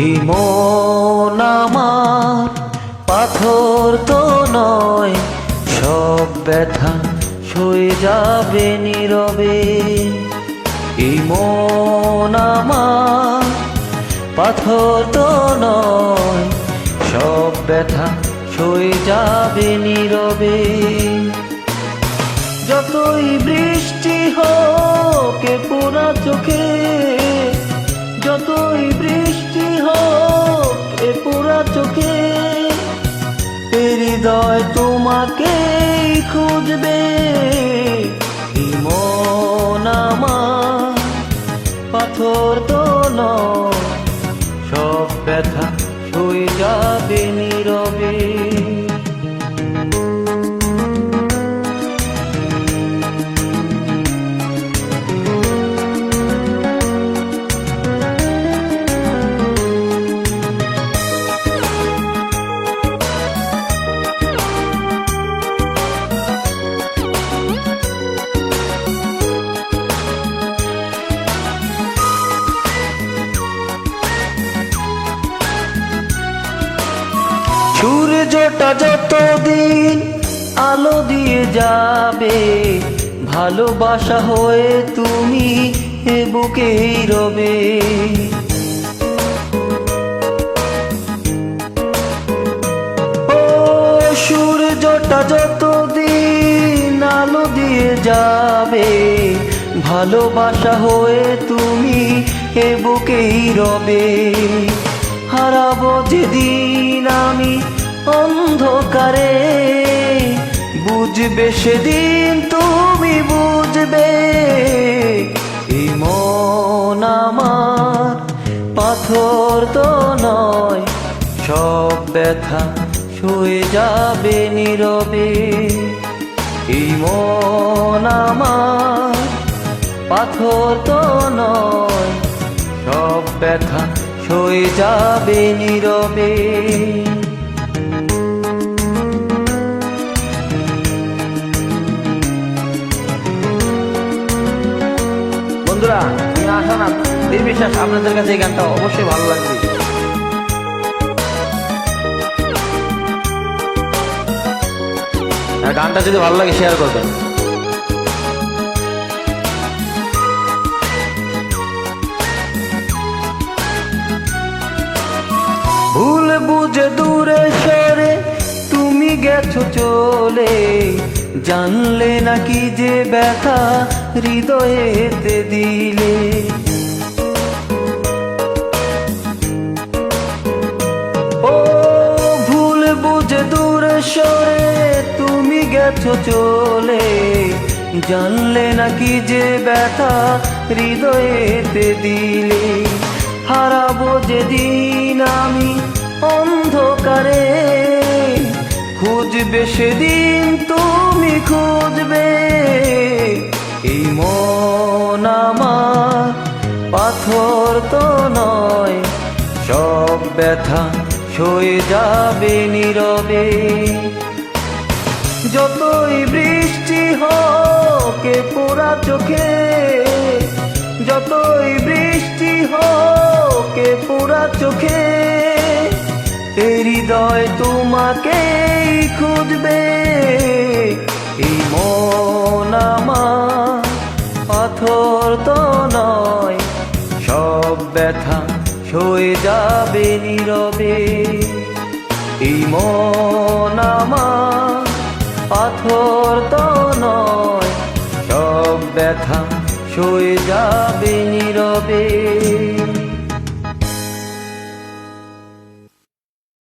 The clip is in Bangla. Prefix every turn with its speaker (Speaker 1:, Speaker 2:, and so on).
Speaker 1: মন আমার, পাথর তো নয়, সব ব্যথা সয়ে যাবে নীরবে। এই মন আমার, পাথর তো নয়, সব ব্যথা সয়ে যাবে নীরবে। যতই বৃষ্টি হোক পোড়া চোখে, যতই বৃষ্টি এ পোড়া চোখে। হৃদয় তোমাকে খুঁজবে। মন পাথর তো ন সব ব্যথা সই যাবে নীরবে সূর্যটা যতদিন আলো দিয়ে যাবে, ভালোবাসা হয়ে তুমি এ বুকেই রবে। ও সূর্যটা যতদিন আলো দিয়ে যাবে, ভালোবাসা হয়ে তুমি এ বুকেই রবে। হারাবো যেদিন অন্ধকারে বুঝবে সেদিন তুমি বুঝবে। এই মন আমার পাথর তো নয়, সব ব্যথা শুয়ে যাবে নীরবে। এই মন আমার পাথর তো নয়, সব ব্যথা সয়ে যাবে নীরবে।
Speaker 2: আসো না নির্বিশ্বাস আপনাদের কাছে এই গানটা অবশ্যই ভালো লাগবে। আর গানটা যদি ভালো লাগে শেয়ার করবেন।
Speaker 1: ভুল বুঝে দূরে সরে তুমি গেছো চলে। জানলে নাকি যে ব্যথা হৃদয়েতে দিলে। ও ভুল বুঝে দূরে সরে তুমি গেছো চলে। জানলে নাকি যে ব্যথা হৃদয়েতে দিলে। হারাবো যেদিন আমি অন্ধকারে। খুঁজবে সেদিন ব্যথা সয়ে যাবে নীরবে। যতই বৃষ্টি হোকে পোড়া চোখে, যতই বৃষ্টি হোকে পোড়া চোখে হৃদয় তোমাকে খুঁজবে সয়ে যাবে নীরবে। এই মন আমার পাথর তো নয় সব ব্যথা সয়ে যাবে নীরবে।